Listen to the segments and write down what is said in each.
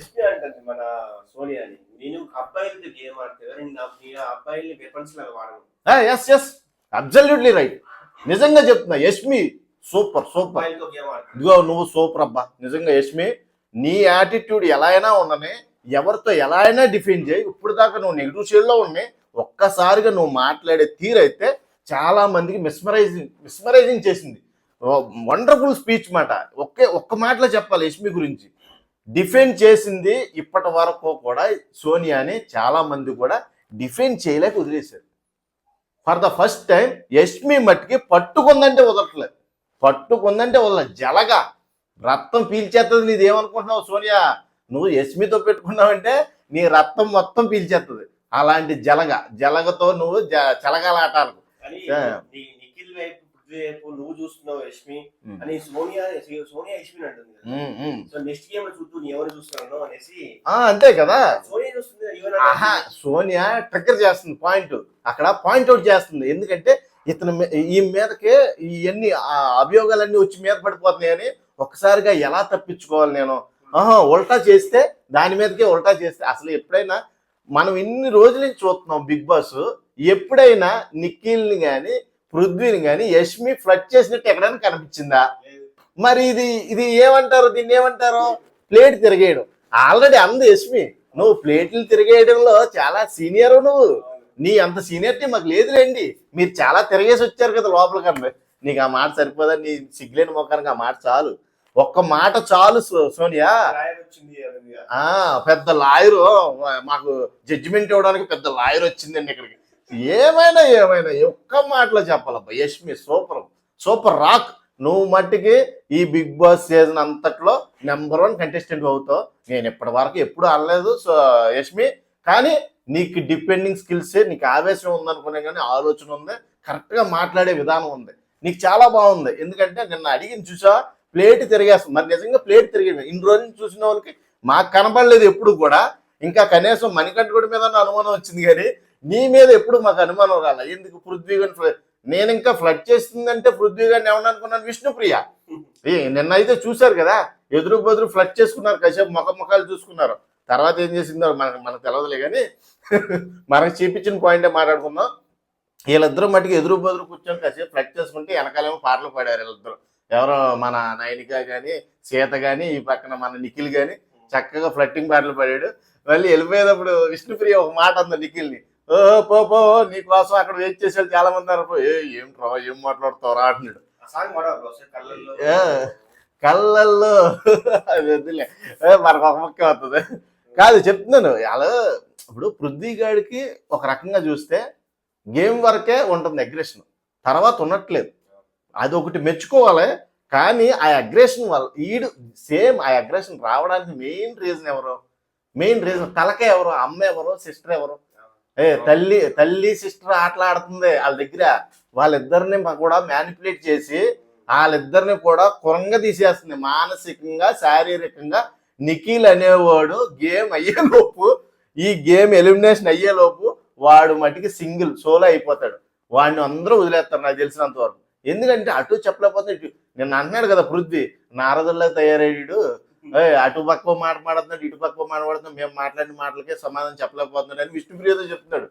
SP అంటుంది మన సోనియాని నేను అబ్బాయిలతో గేమ్ ఆడితే నేను అబ్బాయిల్ని వెపన్స్ లాగా వాడను. ఎస్ ఎస్ అబ్జల్యూట్లీ రైట్ నిజంగా చెప్తున్నా యష్మి సూపర్ సూపర్. ఇదిగో నువ్వు సూపర్ అబ్బా. నిజంగా యష్మి నీ యాటిట్యూడ్ ఎలా అయినా ఉండని ఎవరితో ఎలా అయినా డిఫెండ్ చేయి. ఇప్పుడు దాకా నువ్వు నెగిటివ్ షేడ్లో ఉన్నాయి ఒక్కసారిగా నువ్వు మాట్లాడే తీరైతే చాలా మందికి మిస్మరైజింగ్ మిస్మరైజింగ్ చేసింది. వండర్ఫుల్ స్పీచ్ మాట. ఒకే ఒక్క మాటలో చెప్పాలి యష్మి గురించి. డిఫెండ్ చేసింది ఇప్పటి వరకు కూడా సోనియాని చాలా మంది కూడా డిఫెండ్ చేయలేక వదిలేశారు. For the first time Yashmi మట్టికి పట్టుకుందంటే వదలట్లేదు. పట్టుకుందంటే వదల జలగా రక్తం పీల్చేస్తుంది నీది ఏమనుకుంటున్నావు సోనియా? నువ్వు యష్మితో పెట్టుకున్నావంటే నీ రక్తం మొత్తం పీల్చేస్తుంది అలాంటి జలగ జలగతో నువ్వు జ- జలగలాటాలకు కానీ ఆ. నీ నిఖిల్ వైపు నువ్వు చూస్తున్నావు యష్మి. అని సోనియా సోనియా అంటుంది కదా. సో నెక్స్ట్ గేమ్ ఎవరు చూస్తున్నాను అనేసి అంతే కదా. సోనియా చూస్తుంది సోనియా ట్రిగ్గర్ చేస్తుంది పాయింట్. అక్కడ పాయింట్ అవుట్ చేస్తుంది. ఎందుకంటే ఇతను ఈ మీదకే ఇవన్నీ ఆ అభియోగాలన్నీ వచ్చి మీద పడిపోతున్నాయని ఒక్కసారిగా ఎలా తప్పించుకోవాలి నేను? ఆహా ఉల్టా చేస్తే దాని మీదకే ఉల్టా చేస్తే అసలు ఎప్పుడైనా మనం ఇన్ని రోజుల నుంచి చూస్తున్నాం బిగ్ బాస్. ఎప్పుడైనా నిఖిల్ని కానీ పృథ్వీని కానీ యష్మి ఫ్లడ్ చేసినట్టు ఎక్కడైనా కనిపించిందా? మరి ఇది ఇది ఏమంటారు? దీన్ని ఏమంటారు? ప్లేట్ తిరిగేయడం. ఆల్రెడీ అంది యష్మి నువ్వు ప్లేట్లు తిరిగేయడంలో చాలా సీనియర్ నువ్వు. నీ అంత సీనియరిటీ మాకు లేదులేండి. మీరు చాలా తిరిగేసి వచ్చారు కదా లోపలికన్నా నీకు ఆ మాట సరిపోదా? నీ సిగ్లేని మొక్కడానికి ఆ మాట చాలు. ఒక్క మాట చాలు సోనియా. పెద్ద లాయరు మాకు జడ్జిమెంట్ ఇవ్వడానికి పెద్ద లాయర్ వచ్చిందండి ఇక్కడికి. ఏమైనా ఏమైనా ఒక్క మాటలో చెప్పాలబ్బా. Yashmi super super rock. నువ్వు మట్టికి ఈ బిగ్ బాస్ సీజన్ అంతట్లో నెంబర్ వన్ కంటెస్టెంట్ అవుతావు. నేను ఇప్పటి వరకు ఎప్పుడు అనలేదు సో యష్మి. కానీ నీకు డిపెండింగ్ స్కిల్స్ నీకు ఆవేశం ఉందనుకునే కానీ ఆలోచన ఉంది. కరెక్ట్గా మాట్లాడే విధానం ఉంది. నీకు చాలా బాగుంది. ఎందుకంటే నిన్న అడిగిన చూసా ప్లేట్ తిరిగేస్తుంది. మరి నిజంగా ప్లేట్ తిరిగింది ఇన్ని రోజులు చూసిన వాళ్ళకి మాకు కనపడలేదు ఎప్పుడు కూడా. ఇంకా కనీసం మణికంఠుడి మీద అనుమానం వచ్చింది కానీ నీ మీద ఎప్పుడు మాకు అనుమానం రాలే? ఎందుకు పృథ్వీ గారిని నేను ఇంకా ఫ్లడ్ చేస్తుందంటే పృథ్వీ గారిని ఏమన్నా అనుకున్నాను? విష్ణుప్రియ. ఏ నిన్న అయితే చూశారు కదా? ఎదురు బదురు ఫ్లడ్ చేసుకున్నారు కాసేపు ముఖ ముఖాలు చూసుకున్నారు. తర్వాత ఏం చేసిందో మనకు మనకు తెలియదులే కానీ మనకు చూపించిన పాయింటే మాట్లాడుకుందాం. వీళ్ళిద్దరూ మటుకు ఎదురు బదురు కూర్చొని కాసేపు ఫ్లడ్ చేసుకుంటే వెనకాలేమో పాటలు పాడారు వీళ్ళిద్దరు. ఎవరో మన నయనిక కానీ సీత కానీ ఈ పక్కన మన నిఖిల్ కానీ చక్కగా ఫ్లట్టింగ్ పాటలు పాడాడు. మళ్ళీ వెళ్ళిపోయేటప్పుడు విష్ణుప్రియ ఒక మాట అంది నిఖిల్ని. పో పో నీ కోసం అక్కడ వెయిట్ చేసే చాలా మంది అన్నారు ఏ ఏం రా ఏం మాట్లాడుతావురా అంటున్నాడు కళ్ళల్లో. అది వద్దులే మనకు ఒక ముక్క వస్తుంది. కాదు చెప్తున్నాను. అలా ఇప్పుడు పృథ్వీ గాడికి ఒక రకంగా చూస్తే గేమ్ వరకే ఉంటుంది అగ్రెషన్ తర్వాత ఉండట్లేదు. అది ఒకటి మెచ్చుకోవాలి కానీ ఆ అగ్రెషన్ వల్ల ఈడు సేమ్ ఆ అగ్రెషన్ రావడానికి మెయిన్ రీజన్ ఎవరు? మెయిన్ రీజన్ తలక ఎవరు? అమ్మ ఎవరు? సిస్టర్ ఎవరు? ఏ తల్లి తల్లి సిస్టర్ ఆటలాడుతుంది వాళ్ళ దగ్గర వాళ్ళిద్దరిని కూడా మ్యానిపులేట్ చేసి వాళ్ళిద్దరిని కూడా కురంగ తీసేస్తుంది. మానసికంగా శారీరకంగా నిఖిల్ అనేవాడు గేమ్ అయ్యేలోపు ఈ గేమ్ ఎలిమినేషన్ అయ్యేలోపు వాడు మటుకి సింగిల్ సోలో అయిపోతాడు. వాడిని అందరూ వదిలేస్తారు నాకు తెలిసినంత వరకు ఎందుకంటే అటు చెప్పలేకపోతే నిన్న అన్నాడు కదా పృథ్వీ నారదుల్లా తయారయ్యాడు. అటు పక్క మాట మాడుతున్నాడు ఇటు పక్క మాట్లాడుతున్నాడు మేము మాట్లాడిన మాటలకే సమాధానం చెప్పలేకపోతున్నాడు అని విష్ణుప్రియతో చెప్తున్నాడు.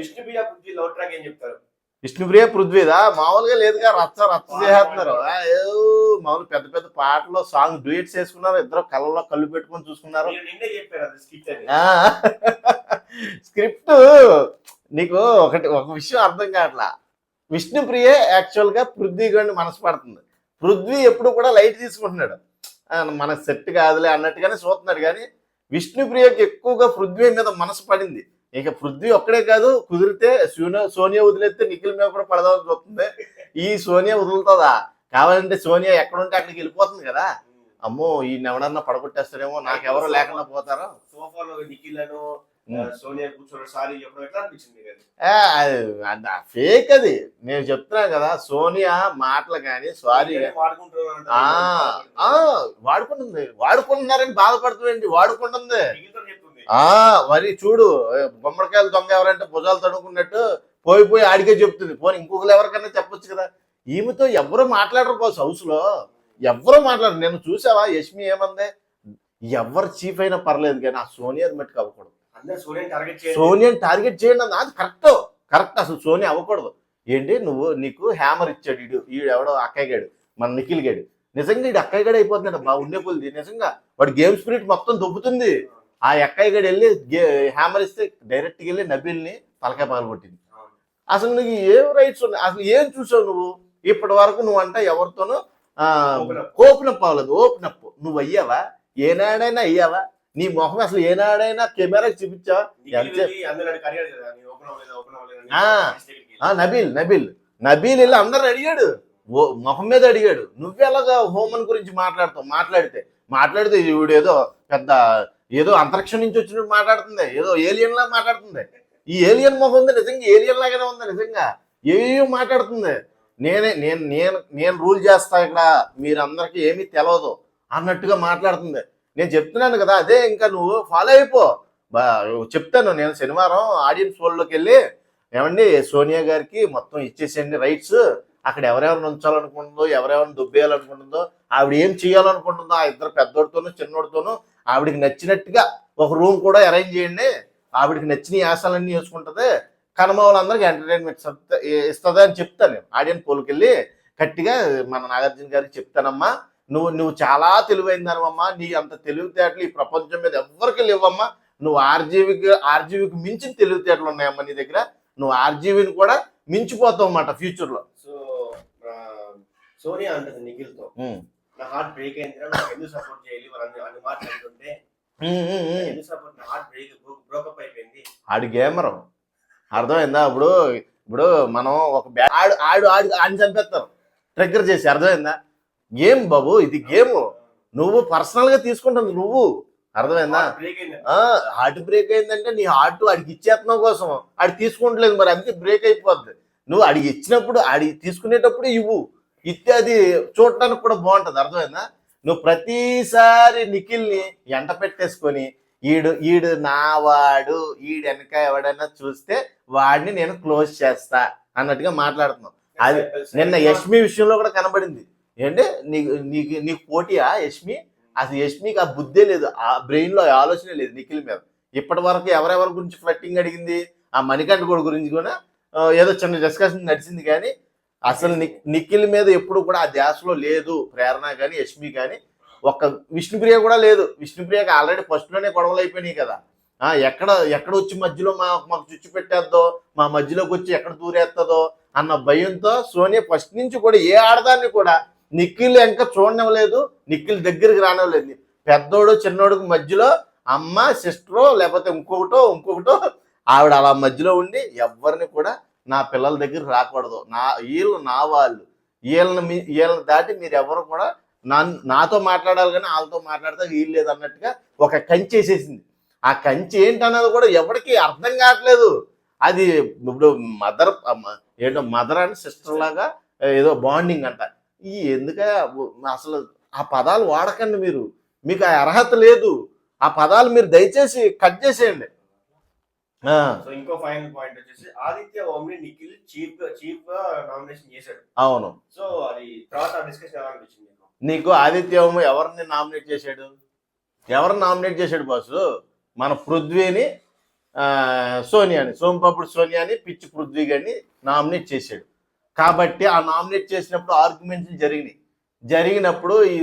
విష్ణుప్రియ పృథ్వీ లవ్ ట్రాక్ ఏం చెప్తారు? విష్ణుప్రియ పృథ్వీదా? మామూలుగా లేదుగా రచ్చ రచ్చ చేస్తున్నారు మామూలు పెద్ద పెద్ద పాటలో సాంగ్ డ్యూయట్స్ వేసుకున్నారు ఇద్దరు కళ్ళలో కళ్ళు పెట్టుకొని చూసుకున్నారు. స్క్రిప్ట్ నీకు ఒకటి ఒక విషయం అర్థం కావట్లా. విష్ణుప్రియ యాక్చువల్గా పృథ్వీ గడిని మనసు పడుతుంది. పృథ్వీ ఎప్పుడు కూడా లైట్ తీసుకుంటున్నాడు. మన మనకు సెట్ కాదులే అన్నట్టుగానే చూస్తున్నాడు. కానీ విష్ణుప్రియకి ఎక్కువగా పృథ్వీ మీద మనసు పడింది. ఇక పృథ్వీ ఒక్కడే కాదు కుదిరితే సోనియా సోనియా వదిలేస్తే నిఖిల్ మీద కూడా పడదామని చూస్తుంది. ఈ సోనియా వదులుతుందా? కావాలంటే సోనియా ఎక్కడుంటే అక్కడికి వెళ్ళిపోతుంది కదా. అమ్మో ఈ ఎవడన్నా పడగొట్టేస్తారేమో నాకెవరో లేకుండా పోతారా? సోఫాలో నిఖిలను సోనియా కూర్చోవడం సారీ చెప్పడం ఎట్లా అనిపించింది మీకు అది? ఫేక్ అది. నేను చెప్తున్నాను కదా సోనియా మాటలు కానీ సారీ వాడుకుంటుంది. వాడుకుంటున్నారని బాధపడుతుంది వాడుకుంటుంది. ఆ మరి చూడు ఏ, గుమ్మడికాయలు దొంగ ఎవరంటే భుజాలు తడుకున్నట్టు పోయి పోయి ఆడికే చెప్తుంది. పోనీ ఇంకొకరు ఎవరికైనా చెప్పొచ్చు కదా. ఈమెతో ఎవరు మాట్లాడరు బాస్ హౌస్లో ఎవరు మాట్లాడరు. నేను చూసావా యష్మి ఏమంది? ఎవరు చీఫ్ అయినా పర్లేదు కానీ ఆ సోనియా మట్టుకు అవ్వకూడదు. సోనియాని టార్గెట్ చేయండి. అన్న అది కరెక్ట్ కరెక్ట్ అసలు సోనియా అవ్వకూడదు. ఏంటి? నువ్వు నీకు హ్యామర్ ఇచ్చాడు ఈడు. ఈడు ఎవడో అక్కయ్య గాడు. మన నిఖిల్ గాడు. నిజంగా ఈడు అక్కయ్య గడు అయిపోతున్నాడు బా ఉండే కొద్ది నిజంగా వాడు గేమ్ స్పిరిట్ మొత్తం దొబ్బుతుంది. ఆ అక్కయ్య గడు వెళ్ళి హ్యామర్ ఇస్తే డైరెక్ట్గా వెళ్ళి నబీల్ని తలకాయ పగలు కొట్టింది. అవును. అసలు నీకు ఏం రైట్స్ ఉన్నాయి? అసలు ఏం చూసావు నువ్వు? ఇప్పటి వరకు నువ్వు అంట ఎవరితోనూ. ఓపెన్ అప్ అవ్వలేదు. ఓపెన్ అప్ నువ్వు అయ్యావా? ఏనాడైనా అయ్యావా? నీ మొహం అసలు ఏనాడైనా కెమెరాకి. ఆ. నబీల్ నబీల్. నబీల్ వెళ్ళి అందరు అడిగాడు. మొహం మీద అడిగాడు. నువ్వెలాగా హోమన్ గురించి మాట్లాడతావు? మాట్లాడితే మాట్లాడితే ఈవిడ ఏదో పెద్ద ఏదో అంతరిక్షం నుంచి వచ్చినట్టు మాట్లాడుతుంది. ఏదో ఏలియన్ లా మాట్లాడుతుంది. ఈ ఏలియన్ మొహం ఉంది నిజంగా ఏలియన్ లాగానే ఉంది నిజంగా. ఏయో మాట్లాడుతుంది. నేనే నేను నేను నేను రూల్ చేస్తా ఇక్కడ. మీరందరికీ ఏమీ తెలియదు అన్నట్టుగా మాట్లాడుతుంది. నేను చెప్తున్నాను కదా అదే ఇంకా నువ్వు ఫాలో అయిపో. బా చెప్తాను నేను శనివారం ఆడియన్స్ హోల్లోకి వెళ్ళి ఏమండి సోనియా గారికి మొత్తం ఇచ్చేసేయండి రైట్స్ అక్కడ ఎవరెవరిని ఉంచాలనుకుంటుందో ఎవరెవరిని దుబ్బేయాలనుకుంటుందో ఆవిడ ఏం చేయాలనుకుంటుందో ఆ ఇద్దరు పెద్దోడితోనూ చిన్నోడితోనూ ఆవిడకి నచ్చినట్టుగా ఒక రూమ్ కూడా అరేంజ్ చేయండి. ఆవిడకి నచ్చిన యాసాలన్నీ వేసుకుంటుంది. కనుమ వాళ్ళందరికీ ఎంటర్టైన్మెంట్ ఇస్తుంది అని చెప్తాను నేను. ఆడియన్స్ పోల్కి వెళ్ళి గట్టిగా మన నాగార్జున గారికి చెప్తానమ్మా. నువ్వు నువ్వు చాలా తెలివైందనమ్మా నీ అంత తెలివితేటలు ఈ ప్రపంచం మీద ఎవ్వరికి లేవమ్మా. నువ్వు ఆర్జీవికి ఆర్జీవికి మించిన తెలివితేటలు ఉన్నాయమ్మా నీ దగ్గర. నువ్వు ఆర్జీవిని కూడా మించిపోతావు అన్నమాట ఫ్యూచర్లో. సో సోనియా అంటది నిఖిల్తో నా హార్ట్ బ్రేక్ నాకు ఎందుకు సపోర్ట్ చేయాలి? వాళ్ళు అన్ని ఎందుకు సపోర్ట్ నా హార్ట్ బ్రేక్ బ్రోకప్ అయిపోయింది. ఆడు గేమర్ అర్థమైందా? ఇప్పుడు ఇప్పుడు మనం ఒక బ్యా ఆడు ఆడు ఆడు ఆడిని చంపేస్తారు. ట్రిగ్గర్ చేసి అర్థమైందా? గేమ్ బాబు ఇది గేమ్. నువ్వు పర్సనల్గా తీసుకుంటుంది నువ్వు. అర్థమైందా? హార్ట్ బ్రేక్ అయిందంటే నీ హార్ట్ ఆడికి ఇచ్చేస్తున్నావు కోసం. ఆడి తీసుకుంటలేదు మరి అందుకే బ్రేక్ అయిపోద్ది. నువ్వు ఆడికి ఇచ్చినప్పుడు ఆడి తీసుకునేటప్పుడు ఇవ్వు. ఇస్తే అది చూడటానికి కూడా బాగుంటది అర్థమైందా? నువ్వు ప్రతిసారి నిఖిల్ని ఎంట పెట్టేసుకొని ఈడు ఈడు నావాడు ఈడు వెనక ఎవడైనా చూస్తే వాడిని నేను క్లోజ్ చేస్తా అన్నట్టుగా మాట్లాడుతున్నావు. అది నిన్న యష్మి విషయంలో కూడా కనబడింది. ఏంటి? నీకు నీకు నీకు పోటీయా యష్మి? అసలు యష్మికి ఆ బుద్ధే లేదు. ఆ బ్రెయిన్లో ఆలోచనే లేదు నిఖిల్ మీద. ఇప్పటి వరకు ఎవరెవరి గురించి ఫ్లట్టింగ్ అడిగింది? ఆ మణికంఠ గోడు గురించి కూడా ఏదో చిన్న డిస్కషన్ నడిచింది కానీ అసలు ని- నిఖిల్ మీద ఎప్పుడు కూడా ఆ ధ్యాసలో లేదు ప్రేరణ కానీ యష్మి కానీ. ఒక్క విష్ణుప్రియ కూడా లేదు. విష్ణుప్రియకి ఆల్రెడీ ఫస్ట్లోనే గొడవలు అయిపోయినాయి కదా. ఎక్కడ ఎక్కడ వచ్చి మధ్యలో మా మాకు చుచ్చు పెట్టేద్దో? మా మధ్యలోకి వచ్చి ఎక్కడ దూరేస్తుందో అన్న భయంతో సోనియా ఫస్ట్ నుంచి కూడా ఏ ఆడదాన్ని కూడా నిఖిల్ చూడడం చూడనివ్వలేదు నిఖిల్ దగ్గరికి రానివ్వలేదు. పెద్దోడు చిన్నోడికి మధ్యలో అమ్మ సిస్టరో లేకపోతే ఇంకొకటో ఇంకొకటో ఆవిడ అలా మధ్యలో ఉండి ఎవరిని కూడా నా పిల్లల దగ్గర రాకూడదు. నా వీళ్ళు నా వాళ్ళు. వీళ్ళని మీ వీళ్ళని దాటి మీరు ఎవరు కూడా నా నాతో మాట్లాడాలి కానీ వాళ్ళతో మాట్లాడితే వీలు లేదు అన్నట్టుగా ఒక కంచి వేసేసింది. ఆ కంచి ఏంటన్నది కూడా ఎవరికి అర్థం కావట్లేదు. అది ఇప్పుడు మదర్ ఏంటో మదర్ అండ్ సిస్టర్ లాగా ఏదో బాండింగ్ అంట. ఈ ఎందుక అసలు ఆ పదాలు వాడకండి మీరు. మీకు ఆ అర్హత లేదు. ఆ పదాలు మీరు దయచేసి కట్ చేసేయండి. సో ఇంకో ఫైనల్ పాయింట్ వచ్చేసి ఆదిత్య ఓమ్ని నిఖిల్ చీఫ్ చీఫ్గా నామినేషన్ చేశాడు. అవును. సో అది తర్వాత డిస్కషన్ ఎలా అనిపించింది నీకు ఆదిత్యము ఎవరిని నామినేట్ చేశాడు? ఎవరిని నామినేట్ చేశాడు బాసు? మన పృథ్వీని ఆ, సోనియాని సోంపాపుడు సోనియాని పిచ్చి పృథ్వీ గారిని నామినేట్ చేశాడు. కాబట్టి ఆ నామినేట్ చేసినప్పుడు ఆర్గ్యుమెంట్స్ జరిగినాయి. జరిగినప్పుడు ఈ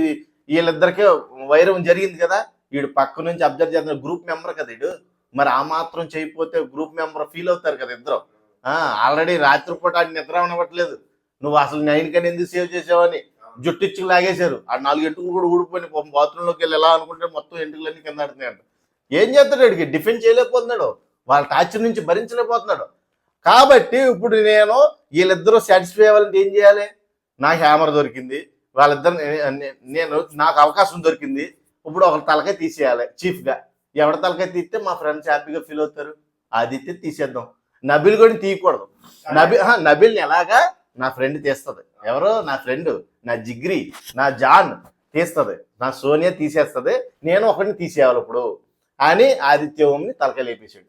వీళ్ళిద్దరికీ వైరం జరిగింది కదా. వీడు పక్క నుంచి అబ్జర్వ్ చేస్తున్న గ్రూప్ మెంబర్ కదా వీడు. మరి ఆ మాత్రం చేయకపోతే గ్రూప్ మెంబర్ ఫీల్ అవుతారు కదా ఇద్దరు. ఆల్రెడీ రాత్రిపూట ఆడి నిద్ర ఉండవట్లేదు నువ్వు అసలు నైన్ కని ఎందుకు సేవ్ చేసావని జుట్టు ఇచ్చి లాగేశారు. ఆ నాలుగు ఎంటుకలు కూడా ఊడిపోయి బాత్రూంలోకి వెళ్ళి ఎలా అనుకుంటే మొత్తం ఎంటుకలన్నీ కింద ఆడుతున్నాయంట ఏం చేస్తాడు వాడికి? డిఫెండ్ చేయలేకపోతున్నాడు. వాళ్ళ టార్చర్ నుంచి భరించలేకపోతున్నాడు. కాబట్టి ఇప్పుడు నేను వీళ్ళిద్దరూ సాటిస్ఫై అవ్వాలంటే ఏం చేయాలి? నాకు హ్యామర్ దొరికింది. వాళ్ళిద్దరు నేను నాకు అవకాశం దొరికింది. ఇప్పుడు ఒకరి తలకాయ తీసేయాలి చీఫ్గా ఎవరి తలకాయ తీస్తే మా ఫ్రెండ్స్ హ్యాపీగా ఫీల్ అవుతారు. ఆదిత్య తీసేద్దాం. నబిల్ కూడా తీయకూడదు. నబి నబిల్ని ఎలాగా? నా ఫ్రెండ్ తీస్తుంది. ఎవరు? నా ఫ్రెండ్ నా జిగ్రి నా జాన్ తీస్తుంది. నా సోనియా తీసేస్తుంది. నేను ఒకరిని తీసేయాలి ఇప్పుడు. అని ఆదిత్య ఓంని తలకాయ లేపేసాడు